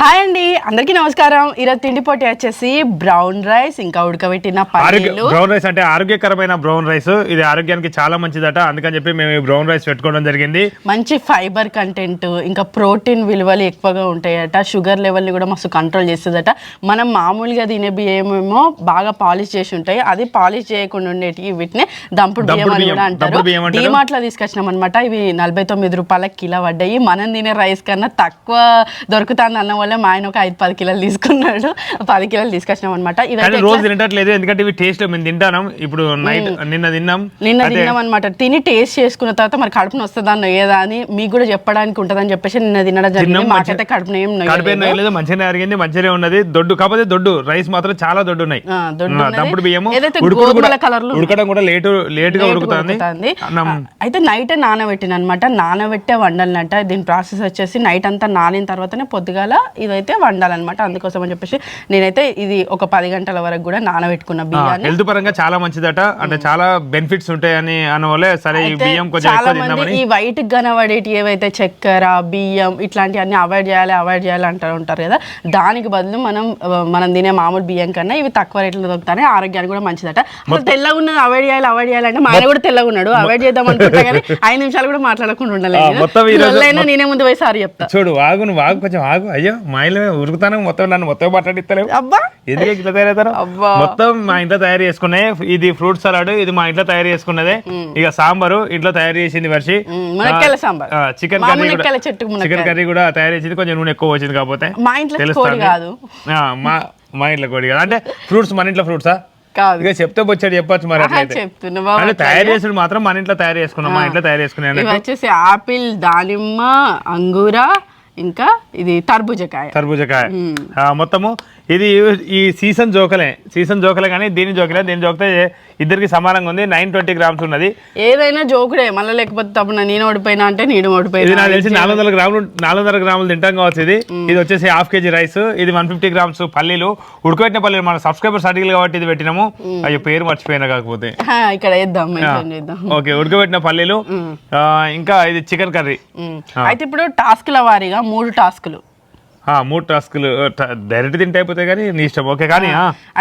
Hi అండి అందరికీ నమస్కారం. ఈరోజు తిండి పోటీ వచ్చేసి బ్రౌన్ రైస్ ఇంకా ఉడకబెట్టిన పల్లీలు బ్రౌన్ రైస్ అంటే ఆరోగ్యకరమైన బ్రౌన్ రైస్. ఇది ఆరోగ్యానికి చాలా మంచిదట. అందుకని చెప్పి మేము ఈ బ్రౌన్ రైస్ పెట్టుకోవడం జరిగింది. మంచి ఫైబర్ కంటెంట్ ఇంకా ప్రోటీన్ విలువలు ఎక్కువగా ఉంటాయట. షుగర్ లెవెల్ని కూడా మస్తు కంట్రోల్ చేస్తుందట. మనం మామూలుగా తినే బియ్యం ఏమో బాగా పాలిష్ చేసి ఉంటాయి. అది పాలిష్ చేయకుండా ఉండేటి వీటిని దంపుడు బియ్యం అని. కూడా అంటారు. దంపుడు బియ్యం అంటారు. డిమార్ట్లో తీసుకొచ్చినాం అనమాట ఇవి నలభై తొమ్మిది రూపాయలకి కిలో పడ్డాయి. మనం తినే రైస్ కన్నా తక్కువ దొరుకుతుంది అన్న వల్ల మా ఆయన ఒక ఐదు పది కిలోలు తీసుకున్నాడు. పది కిలోలు తీసుకొచ్చినాం అనమాట ఇదైతే రోజు తినట్లేదు ఎందుకంటే ఇవి టేస్ట్ మేము తింటాం ఇప్పుడు నైట్ నిన్న తిన్నాం. నిన్న తిన్నాం అనమాట తిని టేస్ట్ చేసుకున్న తర్వాత మరి కడుపున వస్తుందా నొయ్యేదా అని మీకు కూడా చెప్పడానికి ఉంటుందని చెప్పేసి నిన్న తినడం జరిగింది. మాకైతే కడుపు ఏం నొయ్యలేదు మంచిగానే అరిగింది మంచిగానే ఉన్నది. దొడ్డు కాకపోతే దొడ్డు రైస్ మాత్రం చాలా దొడ్డు ఉన్నాయి బియ్యము ఏదైతే ఉడుకుడు కూడా లేటు లేటుగా లేటుగా ఉడుకుతుంది. అయితే నైట్ నానబెట్టిన అనమాట నానబెట్టే వండాలన్నట దీని ప్రాసెస్ వచ్చేసి నైట్ అంతా నానిన తర్వాతనే పొద్దుగాల ఇదైతే వండాలన్నమాట. అందుకోసం అని చెప్పేసి నేనైతే ఇది ఒక పది గంటల వరకు కూడా నానబెట్టుకున్న బియ్యాన్ని. హెల్త్ పరంగా చాలా మంచిదట. అంటే చాలా బెనిఫిట్స్ ఉంటాయని అన్న వల్లే సరే ఈ బియ్యం కొంచెం చాలా మంది ఈ వైట్ కనబడేటి ఏవైతే చక్కెర బియ్యం ఇట్లాంటివన్నీ అవాయిడ్ చేయాలి అవాయిడ్ చేయాలి అంటూ ఉంటారు కదా. దానికి బదులు మనం మనం తినే మామూలు బియ్యం కన్నా ఇవి తక్కువ రేట్లో దొరుకుతాయి ఆరోగ్యానికి కూడా మంచిదట. అసలు తెల్లగా ఉన్నది అవాయిడ్ చేయాలి అవాయిడ్ చేయాలంటే మా ఆయన కూడా తెల్లగా ఉన్నాడు అవాయిడ్ చేద్దాం అనుకుంటా కానీ ఐదు నిమిషాలు కూడా మాట్లాడకుండా ఉండలేదు. నేనే ముందు పోయి సారి చెప్తా. చూడు వాగు నువ్వు వాగు కొంచెం ఆగు. అయ్యో మా ఇల్లు ఉరుకుతాను మొత్తం నన్ను మొత్తం మాట్లాడిస్తలేవు. అబ్బా! ఎందుకు ఇట్లా తయారవుతారు? అబ్బా. మొత్తం మా ఇంట్లో తయారు చేసుకున్నాయి ఇది ఫ్రూట్ సలాడ్ ఇది మా ఇంట్లో తయారు చేసుకున్నదే. ఇక సాంబారు ఇంట్లో తయారు చేసింది Varshi. Chicken curry. Chicken curry కూడా తయారు చేసింది. కొంచెం నూనె ఎక్కువ వచ్చింది కాకపోతే. మా ఇంట్లో. కాదు. ఆ, మా మా ఇంట్లో కోడి కాదు. అంటే ఫ్రూట్స్ మన ఇంట్లో ఫ్రూట్సా? కాదు. ఇక చెప్తే వచ్చాడు చెప్పొచ్చు మరి అట్లయితే. తయారు చేసుడు మాత్రం మన ఇంట్లో తయారు చేసుకున్నాం మా ఇంట్లో తయారు చేసుకున్నాను వచ్చేసి ఆపిల్ దానిమ్మ అంగూర ఇంకా ఇది తర్బుజకాయ. తర్బూజకాయ. మొత్తము ఇది ఈ సీజన్ జోకలే. సీజన్ జోకలే కానీ దీని జోకలే. దీని జోకితే ఇద్దరికి సమానంగా ఉంది. నైన్ ట్వంటీ గ్రామ్స్ ఉన్నది. ఏదైనా జోకుడే. మళ్ళీ లేకపోతే తప్పున నేను ఓడిపోయినా అంటే నేను ఇది ఓడిపోయినా నాకు తెలిసి నాలుగు వందల గ్రాములు నాలుగు వందల గ్రాములు తింటాం కావచ్చు ఇది. ఇది వచ్చేసి హాఫ్ కేజీ రైస్. ఇది వన్ ఫిఫ్టీ గ్రామ్స్ పల్లీలు. ఉడకబెట్టిన పల్లీలు. మన సబ్స్క్రైబర్స్ అడిగిలు కాబట్టి ఇది పెట్టినాము. అయ్యో పేరు మర్చిపోయినా కాకపోతే. ఇక్కడ వేద్దాం ఓకే ఉడకబెట్టిన పల్లీలు. ఇంకా ఇది చికెన్ కర్రీ. అయితే ఇప్పుడు టాస్క్ల వారీగా మూడు టాస్కులు. మూడు టాస్కులు డైరెక్ట్ తింటే అయిపోతాయి కానీ నీ ఇష్టం. ఓకే కానీ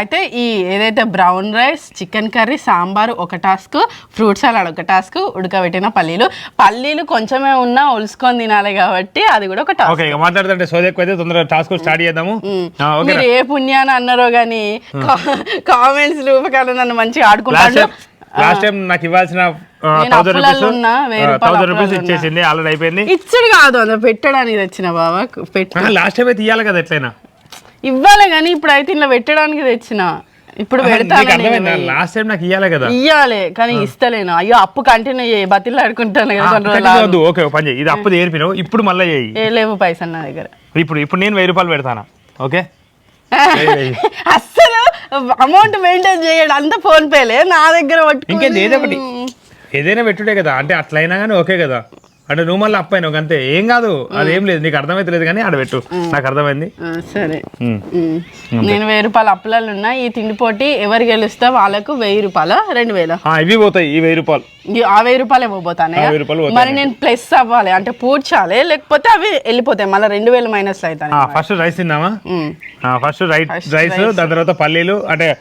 అయితే ఈ ఏదైతే brown rice chicken curry sambar ఒక టాస్క్ ఫ్రూట్ సలాడ్ ఒక టాస్క్ ఉడకబెట్టిన పల్లీలు. పల్లీలు కొంచెమే ఉన్నా ఒలుసుకొని తినాలి కాబట్టి అది కూడా ఒక టాస్క్. ఓకే మాట్లాడుతుంటే సోది ఎక్కువ అయితే తొందరగా టాస్క్ స్టార్ట్ చేద్దాము. మీరు ఏ పుణ్యాన్ని అన్నారో కానీ కామెంట్స్ రూపకాలు నన్ను మంచిగా టైం లాస్ట్ టైం నాకు ఇవ్వాల్సిన థౌసండ్ రూపీస్ ఇచ్చేసింది ఆల్రెడీ అయిపోయింది. ఇచ్చుడు కాదు అందులో పెట్టడానికి తెచ్చిన బాబా పెట్ట లాస్ట్ టైం అయితే ఇవ్వాలి కదా ఎట్లయినా. ఇవ్వాలి కానీ ఇప్పుడు అయితే ఇలా పెట్టడానికి తెచ్చిన. ఇప్పుడు పెడతాను లాస్ట్ టైం నాకు ఇవ్వాలి కదా. ఇయ్యాలి కానీ ఇస్తలేను. అయ్యో అప్పు కంటిన్యూ చేయి బతిలు ఆడుకుంటాను కదా ఓకే పని చేయి. ఇది అప్పు ఏర్పినావు ఇప్పుడు మళ్ళీ చేయి. లేవు పైసలు నా దగ్గర. ఇప్పుడు ఇప్పుడు నేను వెయ్యి రూపాయలు పెడతాను? ఓకే? అస్సలు అమౌంట్ మెయింటైన్ చేయడు అంత ఫోన్ పేలే నా దగ్గర ఇంకేంది ఏదో ఒకటి. ఏదైనా పెట్టుడే కదా. అంటే అట్లయినా కానీ ఓకే కదా. అంటే నువ్వు మళ్ళీ అప్పైనావు అంతే. ఏం కాదు. అదేం లేదు. నీకు అర్థమైతే లేదు కానీ ఆడ పెట్టు. నాకు అర్థమైంది. సరే. నేను వెయ్యి రూపాయలు అప్పులలో ఉన్నా. ఈ తిండి పోటీ ఎవరు గెలుస్తా వాళ్ళకు వెయ్యి రూపాయల రెండు వేల. ఇవి పోతాయి. ఈ వెయ్యి రూపాయలు. ఆ వెయ్యి రూపాయలు ఇవ్వబోతానే. మరి నేను ప్లస్ అవ్వాలి. అంటే పూడ్చాలి. లేకపోతే అవి వెళ్ళిపోతాయి. మళ్ళీ రెండు వేలు మైనస్ అవుతాయి. First rice um. First right rice. దాని తర్వాత పల్లీలు. అంటే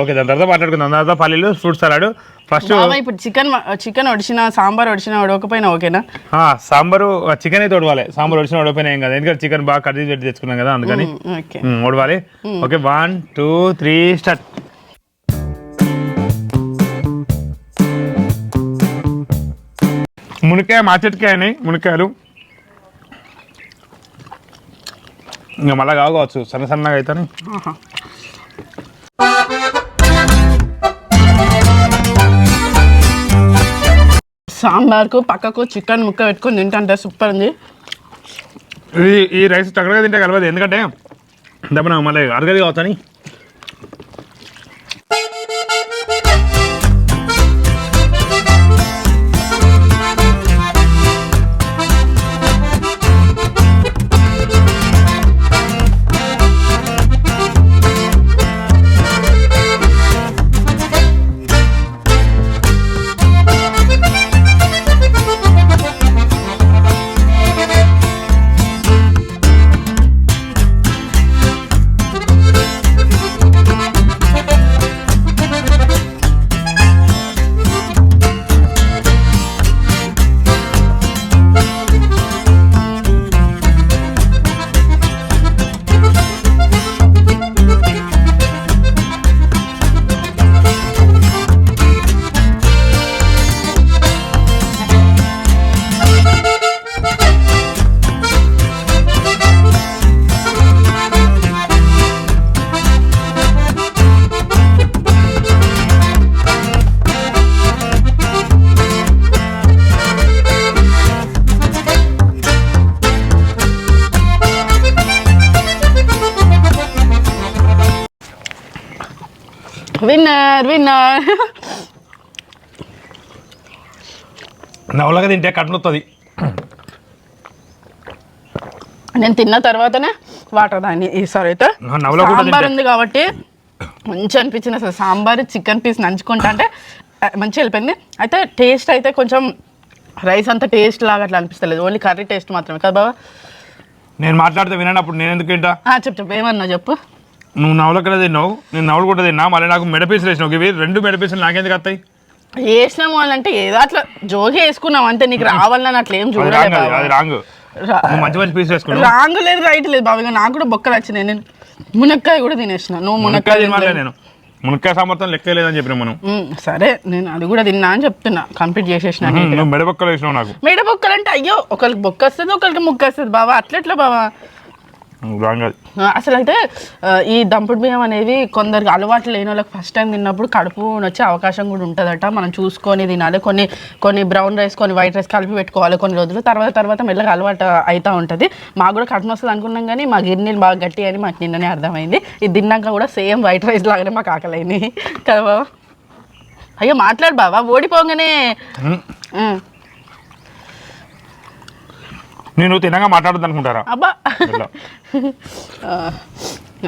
ఓకే దాని తర్వాత మాట్లాడుకుందాం. దాని తర్వాత పల్లీలు ఫ్రూట్ సలాడ్. ఫస్ట్ బాబా ఇప్పుడు చికెన్ చికెన్ వడిచిన సాంబార్ వడిచిన ఉడకపోయినా ఓకేనా? సాంబారు చికెన్ అయితే ఉడవాలి. సాంబార్ వచ్చిన ఉడకపోయినా ఏం కదా. ఎందుకంటే చికెన్ బాగా చేసి పెట్టి తెచ్చుకున్నాం కదా అందుకని. ఉమ్, okay. One two three start. మునక్కాయ మార్కెట్కాయ అని మునక్కాయలు. ఇంకా మళ్ళా కావచ్చు సన్న సన్నగా అవుతాయి సాంబార్కు పక్కకు చికెన్ ముక్క పెట్టుకొని తింటుంటే సూపర్ ఉంది. ఈ ఈ రైస్ చక్కగా తింటే కలవదు ఎందుకంటే దెబ్బ మళ్ళీ అరగది కావచ్చు విన్నర్ నవలగా తింటే కట్నొస్తుంది నేను తిన్న తర్వాతనే వాటర్ దాన్ని ఈసారి అయితే. సాంబార్. ఉంది కాబట్టి మంచి అనిపించింది అసలు. సాంబార్ చికెన్ పీస్ నంచుకుంటా అంటే ఆ, మంచిగా వెళ్ళిపోయింది. అయితే టేస్ట్ అయితే కొంచెం రైస్ అంత టేస్ట్ లాగా అట్లా అనిపిస్తలేదు. ఓన్లీ కర్రీ టేస్ట్ మాత్రమే. కదా బాబా నేను మాట్లాడితే వినండి అప్పుడు నేను ఎందుకు చెప్పు చెప్పు. ఏమన్నా చెప్పు? నువ్వు నవల తిన్నావు నేను నవలు కూడా తిన్నా మళ్ళీ నాకు మెడ పీసులు వేసినావు. ఇవి రెండు మెడ పీసులు నాకెందుకు వస్తాయి వేసినాము అని అంటే ఏదో అట్లా జోగి వేసుకున్నాం అంతే నీకు రావాలని అట్లా ఏం చూడలేదు రాంగ్ అది, రాంగ్. మంచి మంచి పీస్ వేసుకున్నావు. రాంగ్ లేదు రైట్ లేదు బాబు నాకు కూడా బొక్కలు వచ్చినాయి. నేను మునక్కాయ కూడా తినేసిన. నువ్వు మునక్కాయ తినలే. నేను. మునక్కాయ సామర్థ్యం లెక్క లేదని చెప్పిన మనం. సరే నేను అది కూడా తిన్నా అని చెప్తున్నా. కంప్లీట్ చేసేసిన ఉహు, నువ్వు మెడ పక్కలు వేసినావు నాకు. మేడ బొక్కలు అంటే అయ్యో ఒకరికి బొక్క వస్తుంది ఒకరికి ముక్క వస్తుంది బాబా అట్లెట్లా బాబా అసలు అయితే ఆ, ఈ దంపుడు బియ్యం అనేవి కొందరికి అలవాటు లేని వాళ్ళకి ఫస్ట్ టైం తిన్నప్పుడు కడుపు వచ్చే అవకాశం కూడా ఉంటుందట. మనం చూసుకొని తినాలి. కొన్ని కొన్ని బ్రౌన్ రైస్ కొన్ని వైట్ రైస్ కలిపి పెట్టుకోవాలి కొన్ని రోజులు. తర్వాత తర్వాత మెల్లగా అలవాటు అవుతూ ఉంటుంది. మాకు కూడా కడుపు వస్తుంది అనుకున్నాం కానీ మా గిన్నెలు బాగా గట్టి అని మాకు నిన్ననే అర్థమైంది. ఇది తిన్నాక కూడా సేమ్ వైట్ రైస్ లాగానే మాకు ఆకలైంది కదా బాబా అయ్యో మాట్లాడు బాబా ఓడిపోగానే. నేను తినగా మాట్లాడద్దు అనుకుంటారా? అబ్బా.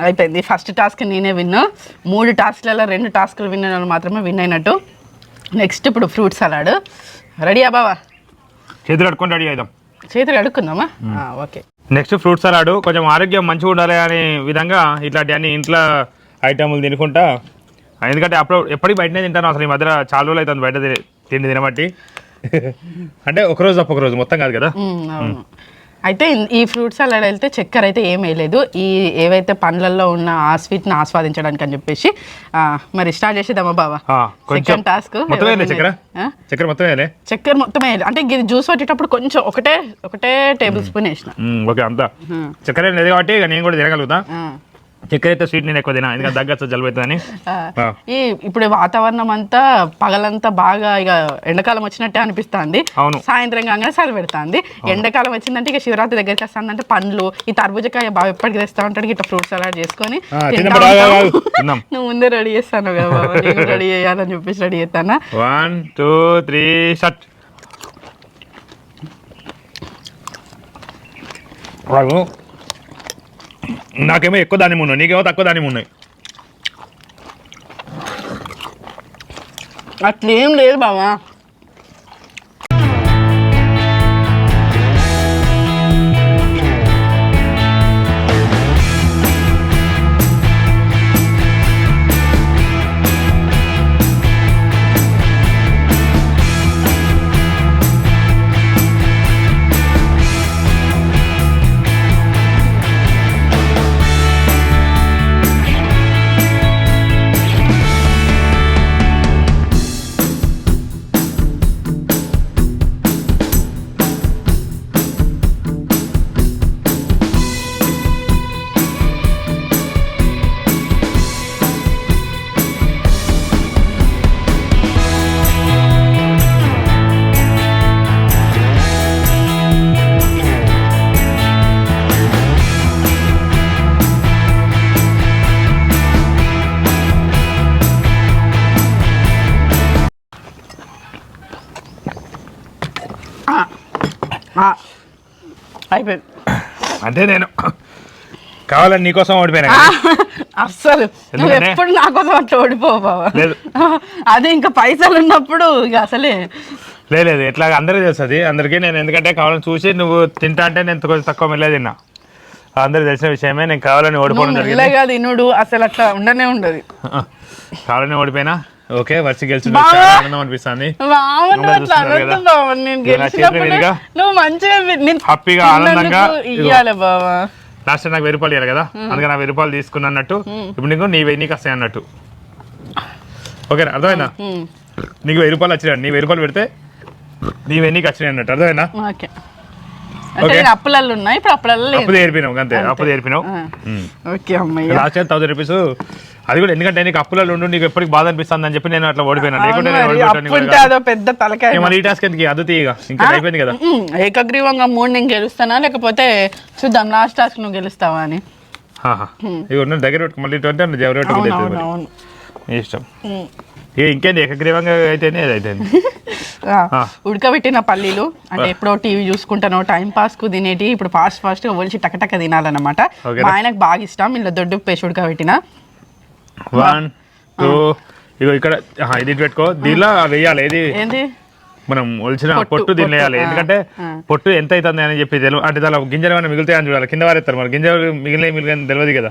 అయిపోయింది. ఫస్ట్ టాస్క్ నేనే విన్నా. మూడు టాస్క్లలో రెండు టాస్క్లు విన్న వాళ్ళు మాత్రమే విన్ అయినట్టు. నెక్స్ట్ ఇప్పుడు ఫ్రూట్ సలాడ్. రెడీయా బావా? చేతులు కట్టుకొని రెడీ అవుదాం చేతులు అడుక్కుందామా? ఓకే. నెక్స్ట్ ఫ్రూట్ సలాడ్ కొంచెం ఆరోగ్యం మంచిగా ఉండాలి అనే విధంగా ఇట్లాంటి అన్ని ఇంట్లో ఐటమ్లు తినుకుంటా. ఎందుకంటే అప్పుడు ఎప్పటికి బయటనే తింటాను అసలు ఈ మధ్య చాలా రోజులు అవుతుంది బయట తిని- తిండి తినబట్టి. అంటే ఒక రోజు తప్ప ఒక రోజు మొత్తం కాదు కదా? అవును. అయితే ఈ ఫ్రూట్ సలాడ్ అయితే చక్కెర అయితే ఏం వేయలేదు. ఈ ఏవైతే పండ్లలో ఉన్న ఆ స్వీట్ని ఆస్వాదించడానికి అని చెప్పేసి ఆ, మరి స్టార్ట్ చేసేద్దామా బావా? ఆ, కొంచెం సెకండ్ టాస్క్ చక్కెర? చక్కెర మొత్తం వేయలే? చక్కెర మొత్తం వేయాలి. అంటే ఇది జ్యూస్ పట్టేటప్పుడు కొంచెం ఒకటే ఒకటే టేబుల్ స్పూన్ వేసిన. ఓకే అంతా. చక్కెర లేదు కాబట్టి నేను కూడా తినగలుగుతా. ఆ. చక్కెర అయితే స్వీట్ నేను ఎక్కువ తినా ఎందుకంటే దగ్గర జలుబు అవుతుందని. ఈ ఇప్పుడు వాతావరణం అంతా పగలంతా బాగా ఇక ఎండాకాలం వచ్చినట్టే అనిపిస్తుంది. అవును. సాయంత్రం కాగానే చలి పెడుతుంది. ఎండాకాలం వచ్చిందంటే ఇక శివరాత్రి దగ్గరికి వస్తుందంటే పండ్లు ఈ తర్బుజకాయ బాగా ఎప్పటికి తెస్తా ఉంటాడు ఇట్లా ఫ్రూట్ సలాడ్ చేసుకొని. నువ్వు ముందే రెడీ చేస్తాను కదా రెడీ చేయాలని చెప్పేసి రెడీ చేస్తానా? One two three shut. రాగు నాకేమో ఎక్కువ దాని ఉన్నాయి నీకేమో తక్కువ దాని ఉన్నాయి. అట్లేం లేదు బావా. అయిపోయింది అంటే నేను కావాలని నీకోసం ఓడిపోయినా. అస్సలు. నువ్వు? ఎప్పుడు నా కోసం అట్లా ఓడిపోవు లేదు. అదే ఇంకా పైసలు ఉన్నప్పుడు ఇక అసలే. లేదు ఎట్లా అందరికీ తెలుస్తుంది అందరికీ నేను ఎందుకంటే కావాలని చూసి నువ్వు తింటా అంటే నేను కొంచెం తక్కువ మెల్లే తిన్నా. అందరికి తెలిసిన విషయమే. నేను కావాలని ఓడిపోవడం జరిగింది. తినుడు అసలు అట్లా ఉండనే ఉండదు. కావాలని ఓడిపోయినా? ఓకే వర్షి గెలిచిన ఆనందం అనిపిస్తుంది. నువ్వు మంచిగా నేను హ్యాపీగా, ఆనందంగా బావా. లాస్ట్ నాకు వెయ్యి రూపాయలు ఇవ్వాలి కదా? అందుకని నా వెయ్యి రూపాయలు తీసుకున్నా అన్నట్టు. ఇప్పుడు నీకు నీ వెయ్యి నీకు వస్తాయి అన్నట్టు. ఓకేనా? అర్థమైందా? ఉమ్, నీకు వెయ్యి రూపాయలు వచ్చినాయి. నీ వెయ్యి రూపాయలు పెడితే నీ వెయ్యి నీకు వచ్చినాయి అన్నట్టు. అర్థమైనా ఓకే. అంటే ఓకే. నేను అప్పులలో ఉన్నాయి ఇప్పుడు అప్పులలో లేదు. అప్పు తీర్పినావు అంతే. అప్పు తీర్పినావు ఆ. ఓకే అమ్మయ్య. లాస్ట్ ఇయర్ థౌసండ్ రూపీస్ అది కూడా ఎందుకంటే నీకు అప్పులలో ఉండు నీకు ఎప్పటికి బాధ అనిపిస్తుంది అని చెప్పి నేను అట్లా ఓడిపోయినా. లేకుంటే అదో పెద్ద తలకాయ మరి ఈ టాస్క్ ఎందుకు? అది తీయగా ఇంకా. అయిపోయింది కదా. ఏకగ్రీవంగా మూడు నేను గెలుస్తానా? లేకపోతే చూద్దాం లాస్ట్ టాస్క్ నువ్వు గెలుస్తావా అని. నేను దగ్గర మళ్ళీ ఎవరు ఇష్టం. ఇక ఇంకేంది? ఏకగ్రీవంగా అయితేనే అది అయితేంది. ఉడకబెట్టిన పల్లీలు అంటే ఎప్పుడో టీవీ చూసుకుంటానో టైం పాస్కు తినేటి ఇప్పుడు ఫాస్ట్ ఫాస్ట్గా ఒలిచి టకటక తినాలన్నమాట? మా ఆయనకు బాగా ఇష్టం ఇలా దొడ్డు పేసి ఉడకబెట్టిన. వన్ టూ ఇగో ఇక్కడ ఇది పెట్టుకో. దీనిలో వేయాలి ఏది? ఏంది? మనం ఒలిచిన పొట్టు, ఆ, ఎందుకంటే. పొట్టు ఎంత అవుతుంది అని చెప్పి తెలియదు అంటే దానిలో గింజలు ఏమైనా మిగులుతాయని చూడాలి. కింద వారేస్తారు మరి. గింజలు మిగిలిన మిగిలిన తెలియదు కదా.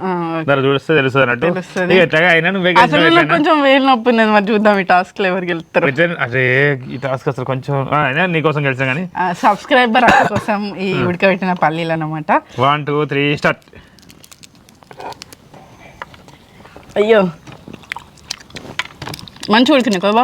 దాన్ని చూస్తే తెలుస్తుంది అన్నట్టు. ఎట్లాగా అయినా నువ్వే. కొంచెం వేలు నొప్పి మరి చూద్దాం ఈ టాస్క్లో ఎవరికి వెళ్తారు ఎట్లయినా- అరే ఈ టాస్క్ అసలు కొంచెం అయినా నీకోసం గెలిచాం కానీ. సబ్స్క్రైబర్ కోసం ఈ ఉడకబెట్టిన పల్లీలు అన్నమాట. వన్ టూ త్రీ స్టార్ట్ అయ్యో. మంచి ఉడికినాయి కదా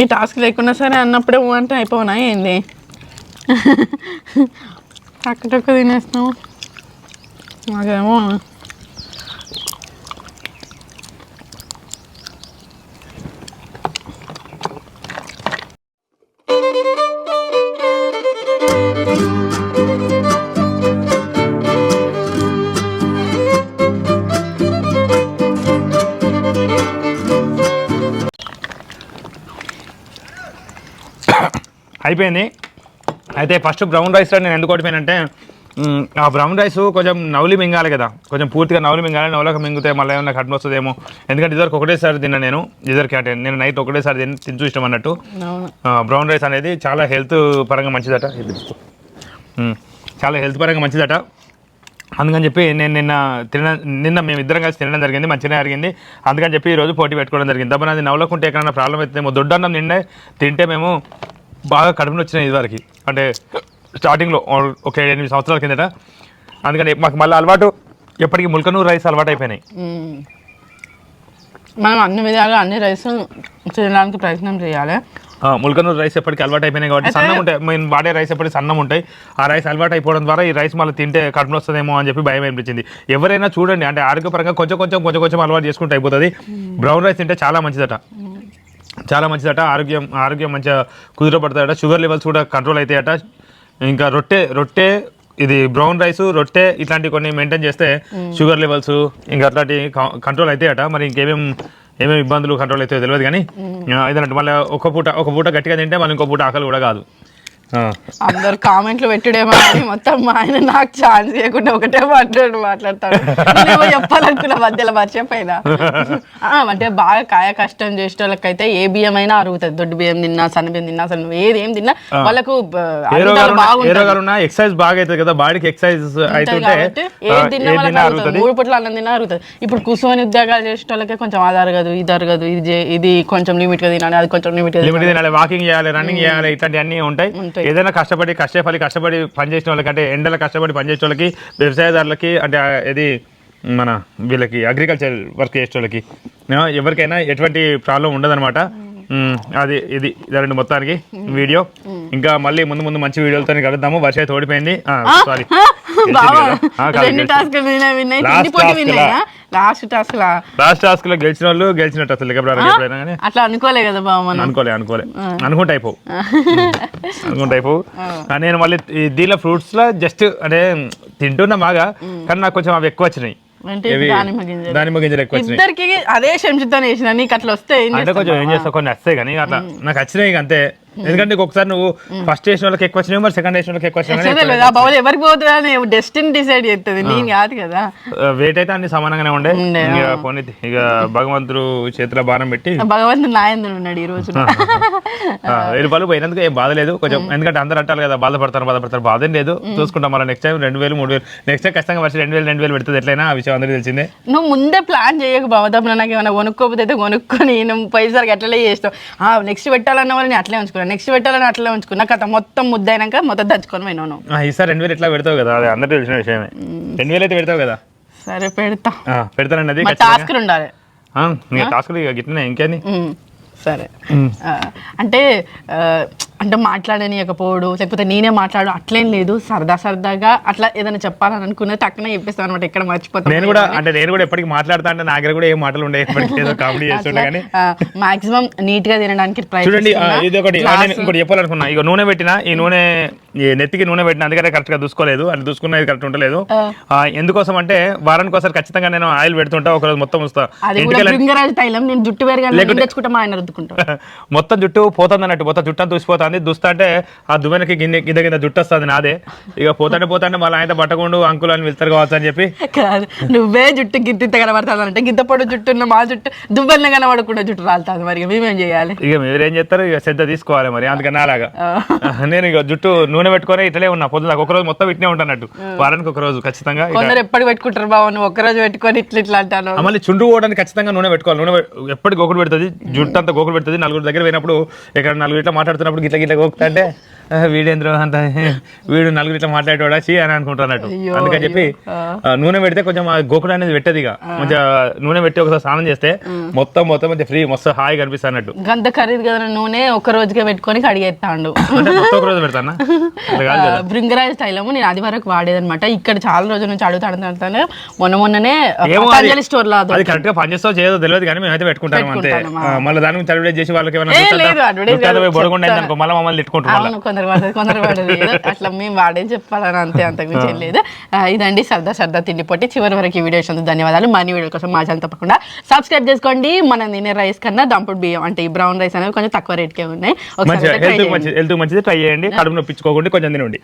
ఈ- టాస్క్ లేకుండా సరే అన్నప్పుడే ఊ అంటే అయిపోనా ఏంది? టక్క టక్క తినేస్తున్నావు? నాకేమో అయిపోయింది. అయితే ఫస్ట్ బ్రౌన్ రైస్ నేను ఎందుకు ఓడిపోయానంటే ఆ బ్రౌన్ రైస్ కొంచెం నవలి మింగాలి కదా. కొంచెం పూర్తిగా నవలి మింగాలి నవలకు మింగితే మళ్ళీ ఏమన్నా కట్న వస్తుందేమో. ఎందుకంటే ఇద్దరికి ఒకటేసారి తిన్నా నేను ఇద్దరికి అంటే నేను నైట్ ఒకటేసారి తిని తిని చూసినాం అన్నట్టు. బ్రౌన్ రైస్ అనేది చాలా హెల్త్ పరంగా మంచిదట. చాలా హెల్త్ పరంగా మంచిదట. అందుకని చెప్పి నేను నిన్న తిన నిన్న మేము ఇద్దరం కలిసి తినడం జరిగింది మంచిగా జరిగింది. అందుకని చెప్పి ఈరోజు పోటీ పెట్టుకోవడం జరిగింది. దెబ్బ నాది నవ్వకుంటే ఎక్కడైనా ప్రాబ్లం అయితే దొడ్డన్నం నిండే తింటే మేము బాగా కడుపుని వచ్చినాయి ఇదివరకు అంటే స్టార్టింగ్లో ఒక ఎనిమిది సంవత్సరాల కిందట. అందుకని మాకు మళ్ళీ అలవాటు ఎప్పటికీ ముల్కనూరు రైస్ అలవాటు అయిపోయినాయి. మనం అన్ని విధాలుగా అన్ని రైస్ తినడానికి ప్రయత్నం చేయాలి. ముల్కనూరు రైస్ ఎప్పటికీ అలవాటు అయిపోయినాయి కాబట్టి సన్నం ఉంటాయి మేము వాడే రైస్ ఎప్పటికీ సన్నం ఉంటాయి. ఆ రైస్ అలవాటు అయిపోవడం ద్వారా ఈ రైస్ మళ్ళీ తింటే కడుపు వస్తుందేమో అని చెప్పి భయం అనిపించింది. ఎవరైనా చూడండి అంటే ఆరోగ్యపరంగా కొంచెం కొంచెం కొంచెం కొంచెం అలవాటు చేసుకుంటే అయిపోతుంది. బ్రౌన్ రైస్ తింటే చాలా మంచిదట. చాలా మంచిదట ఆరోగ్యం ఆరోగ్యం మంచిగా కుదురపడతాయట షుగర్ లెవెల్స్ కూడా కంట్రోల్ అవుతాయట ఇంకా రొట్టె రొట్టె ఇది బ్రౌన్ రైస్ రొట్టె ఇట్లాంటివి కొన్ని మెయింటైన్ చేస్తే షుగర్ లెవెల్స్ ఇంకా అట్లాంటి కంట్రోల్ అవుతాయట మరి ఇంకేమేం ఏమేమి ఇబ్బందులు కంట్రోల్ అవుతాయో తెలియదు కానీ ఇదన్నట్టు మళ్ళీ ఒక పూట ఒక పూట గట్టిగా తింటే మళ్ళీ ఇంకో పూట ఆకలి కూడా కాదు. అందరు కామెంట్లు పెట్టుడేమో అని మొత్తం మా ఆయన నాకు ఛాన్స్ ఇవ్వకుండా ఒకటే మాట్లాడు మాట్లాడతాడు. నేనేమో చెప్పాలనుకున్న మధ్యలో మర్చిపోయినా. అంటే బాగా కాయ కష్టం చేసే వాళ్ళకైతే ఏ బియ్యం అయినా అరుగుతుంది. దొడ్డు బియ్యం తిన్నా సన్న బియ్యం తిన్నా అసలు ఏది ఏం తిన్నా వాళ్ళకు ఎక్సర్సైజ్ బాగా అవుతుంది కదా బాడీకి ఎక్సర్సైజ్ ఆ, ఏది తిన్నా వాళ్ళకి మూడు పూట్ల అన్నం తిన్నా అరుగుతుంది. ఇప్పుడు కూర్చొని ఉద్యోగాలు చేసే వాళ్ళకే కొంచెం అది అరగదు ఇది అరగదు ఇది ఇది కొంచెం లిమిట్గా తినాలి అది కొంచెం లిమిట్గా తినాలి. వాకింగ్ చేయాలి రన్నింగ్ చేయాలి ఇట్లాంటి అన్నీ ఉంటాయి. ఉంటాయి. ఏదైనా కష్టపడి కష్టపడి కష్టపడి పనిచేసిన వాళ్ళకి అంటే ఎండల కష్టపడి పనిచేసే వాళ్ళకి వ్యవసాయదారులకి అంటే ఇది మన వీళ్ళకి అగ్రికల్చర్ వర్క్ చేసే వాళ్ళకి ఎవరికైనా ఎటువంటి ప్రాబ్లం ఉండదన్నమాట. అది ఇది ఇదండి మొత్తానికి వీడియో. ఇంకా మళ్ళీ ముందు ముందు మంచి వీడియోలతో కలుద్దాము. వర్ష అయితే ఓడిపోయింది. సారీ లాస్ట్ టాస్క్ లాస్ట్ టాస్క్లో గెలిచిన వాళ్ళు గెలిచినట్టు అసలు అట్లా అనుకోలే కదా మనం. అనుకోలే అనుకోలే. అనుకుంటే అయిపోవు. అనుకుంటే అయిపోవు. కానీ నేను మళ్ళీ దీనిలో ఫ్రూట్స్లో జస్ట్ అంటే తింటున్నా బాగా. కానీ నాకు కొంచెం అవి ఎక్కువ వచ్చినాయి. అంటే దానిమ్మ గింజలు. దానిమ్మ గింజలు ఎక్కువ వచ్చినాయి. ఇద్దరికి అదే శంషితో వేసిన నీకు అట్లా వస్తే అంటే కొంచెం ఏం చేస్తావు? కొన్ని వస్తాయి కానీ అట్లా నాకు వచ్చినాయి అంతే. ఎందుకంటే ఒకసారి నువ్వు ఫస్ట్ వేసిన వాళ్ళకి ఎక్కువ వచ్చినాయి మరి సెకండ్ వేసిన వాళ్ళకి ఎక్కువ వచ్చినాయి ఆ బౌల్ ఎవరికి పోతుందని డెస్టిన్ డిసైడ్ చేస్తుంది నేను కాదు కదా. వెయిట్ అయితే అన్ని సమానంగానే ఉండే. ఇక పోనీ ఇక భగవంతుడు చేతిలో భారం పెట్టి భగవంతుడు నాయందుడు ఉన్నాడు ఈ రోజు. వెయ్యి రూపాయలు పోయినందుకు ఏం బాధ లేదు. కొంచెం ఎందుకంటే అందరూ అంటారు కదా బాధపడతారు బాధపడతారు బాధ లేదు. చూసుకుంటాం మళ్ళీ నెక్స్ట్ టైం రెండు వేలు మూడు వేలు. నెక్స్ట్ టైం ఖచ్చితంగా వచ్చి రెండు వేలు రెండు వేలు పెడుతుంది ఎట్లయినా ఆ విషయం అందరికీ తెలిసిందే. నువ్వు ముందే ప్లాన్ చేయక బావదప్పుడు నాకు ఏమైనా కొనుక్కోకపోతే కొనుక్కొని పైసలకి అట్లనే చేస్తావు. నెక్స్ట్ పెట్టాలన్న వాళ్ళని అట్లే ఉంచుకున్నా నెక్స్ట్ పెట్టాలని అట్లే ఉంచుకున్నా. కథ మొత్తం ముద్దయినాక మొత్తం దంచుకొని ఆ, ఈసారి రెండు వేలు ఎట్లా పెడతావు కదా? అది అందరికీ తెలిసిన విషయమే. రెండు వేలు అయితే పెడతావు కదా? సరే పెడతా. పెడతానండి అది మా టాస్క్ ఉండాలి. టాస్క్లు ఇక గిట్లనే ఇంకేంది? సరే. అంటే అంటే మాట్లాడనియకపోవడు లేకపోతే నేనే మాట్లాడు అట్లేం లేదు. సరదా సరదాగా అట్లా ఏదైనా చెప్పాలని అనుకున్న టక్కున చెప్పేస్తాను అనమాట ఎక్కడ మర్చిపోతాను నేను కూడా అంటే నేను కూడా ఎప్పటికి మాట్లాడతా అంటే నా దగ్గర కూడా ఏం మాటలు ఉండే కామెడీ చేస్తుండే కానీ. మాక్సిమం నీట్గా తినడానికి చూడండి. ఇది ఒకటి ఇంకోటి చెప్పాలనుకున్నా. ఇక నూనె పెట్టిన ఈ నూనె నెత్తికి నూనె పెట్టిన అందుకనే కరెక్ట్గా చూసుకోలేదు అది చూసుకున్నది కరెక్ట్ ఉండలేదు. ఎందుకోసం అంటే వారానికి ఒకసారి ఖచ్చితంగా నేను ఆయిల్ పెడుతుంటా ఒకరోజు మొత్తం వస్తా. అది కూడా ఇంటికి భృంగరాజు తైలం నేను జుట్టు తెచ్చుకుంటా మా ఆయన మొత్తం జుట్టు పోతుంది అన్నట్టు మొత్తం జుట్టు అంతా చూసిపోతుంది దుస్తా అంటే ఆ దువ్వెనకి గిన్నె కింద కింద జుట్టు వస్తుంది నాదే. ఇక పోతాంటే పోతాంటే మళ్ళీ ఆయన పట్టకుండా అంకుల్ అని వెళ్తారు కావచ్చు అని చెప్పి. కాదు నువ్వే జుట్టు గిత్త కనబడతాను అంటే గిత్త పొడి జుట్టు ఉన్న మా జుట్టు దువ్వన్న కనబడకుండా జుట్టు రాలుతుంది మరి మేమేం చేయాలి? ఇక మీరేం చేస్తారు? ఇక శ్రద్ధ తీసుకోవాలి మరి అందుకని అలాగా నేను ఇక జుట్టు నూనె పెట్టుకొని ఇట్లే ఉన్నా పొద్దున ఒక రోజు మొత్తం ఇట్నే ఉంటానట్టు వారానికి ఒక రోజు ఖచ్చితంగా కొందరు ఎప్పటి పెట్టుకుంటారు బావ నువ్వు ఒక్కరోజు పెట్టుకొని ఇట్లా ఇట్లా అంటాను. మళ్ళీ చుండ్రు పోవడానికి ఖచ్చితంగా నూనె పెట్టుకోవాలి. నూనె ఎప్పటి గోకుడు పెడుతుంది జుట్టు అంతా గోకుడు పెడుతుంది. నలుగురు దగ్గర పోయినప్పుడు ఇక్కడ నలుగురు ఇట్లా మాట్లాడుతున్నప్పుడు గిట్ల గిట్ల గోకుతా అంటే వీడేంద్రో అంత వీడు నలుగురు ఇట్లా మాట్లాడేవాడా? చీ అని అనుకుంటున్నట్టు. అందుకని చెప్పి నూనె పెడితే కొంచెం గోకుడు అనేది పెట్టదు ఇక. మంచిగా నూనె పెట్టి ఒకసారి స్నానం చేస్తే మొత్తం మొత్తం మంచిగా ఫ్రీ మస్తు హాయి కనిపిస్తుంది అన్నట్టు గంత ఖరీదు కదా నూనె ఒక రోజుకే పెట్టుకొని కడిగేస్తాడు. మొత్తం ఒక రోజు పెడతానా? భృంగరాజ్ తైలము నేను అది వరకు వాడేదన్నమాట. ఇక్కడ చాలా రోజుల నుంచి అడుగుతాను అడుగుతాను. మొన్న మొన్ననే పతంజలి స్టోర్లో అది. కరెక్ట్గా పనిచేస్తావు చేయదో తెలియదు కానీ మేమైతే పెట్టుకుంటాం అంతే. మళ్ళీ దాని గురించి అడ్వర్టైజ్ చేసి వాళ్ళకి ఏమైనా బొడగుండా మళ్ళీ మమ్మల్ని తిట్టుకుంటాం మళ్ళీ. అవును కొందరు పడదు కొందరు పడదు. అట్లా మేము వాడేం చెప్పాలని అంతే అంతకు మించి ఏం లేదు. ఇదండి సరదా సరదా తిండి పొట్టి. చివరి వరకు ఈ వీడియో చూసినందుకు ధన్యవాదాలు. మనీ వీడియో కోసం మా ఛానల్ తప్పకుండా సబ్స్క్రైబ్ చేసుకోండి. మనం తినే రైస్ కన్నా దంపుడు బియ్యం అంటే ఈ బ్రౌన్ రైస్ అనేవి కొంచెం తక్కువ రేట్కే ఉన్నాయి. ఒకసారి ట్రై చేయండి. కడుపు నొప్పించుకోకుండా కొంచెం తినండి.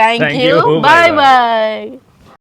Thank you. Bye bye